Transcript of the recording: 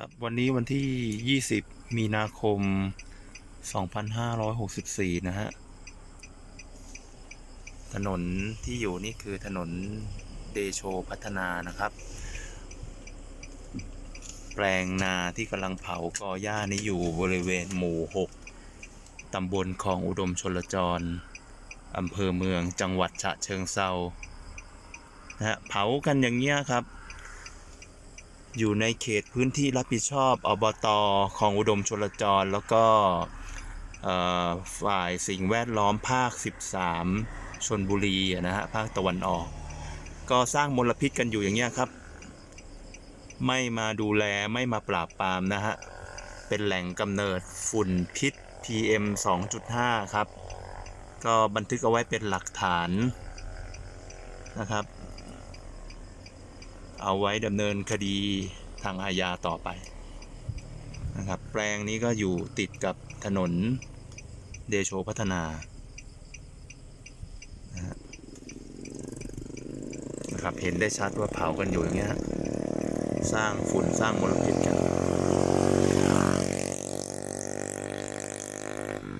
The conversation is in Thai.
ครับวันนี้วันที่ 20 มีนาคม 2564 นะฮะ ถนนที่อยู่นี่คือถนนเดโชพัฒนานะครับ แปลงนาที่กำลังเผากอหญ้านี้อยู่บริเวณหมู่ 6 ตำบลคลองอุดมชลจร อำเภอเมืองจังหวัดฉะเชิงเซานะฮะเผากันอย่างเงี้ยครับ อยู่ในเขตพื้นที่รับผิดชอบอบตคลองอุดมชลจร แล้วก็ฝ่ายสิ่งแวดล้อมภาค 13ชนบุรีนะฮะภาคตะวันออก ก็สร้างมลพิษกันอยู่อย่างเงี้ยครับ ไม่มาดูแลไม่มาปราบปรามนะฮะ เป็นแหล่งกำเนิดฝุ่นพิษ PM 2.5 ครับ ก็บันทึกเอาไว้เป็นหลักฐานนะครับ เอาไว้ดำเนินคดีทางอาญาต่อไปนะครับแปลงนี้ก็อยู่ติดกับถนนเดโชพัฒนานะครับเห็นได้ชัดว่าเผากันอยู่อย่างเงี้ยสร้างฝุ่นสร้างมลพิษกัน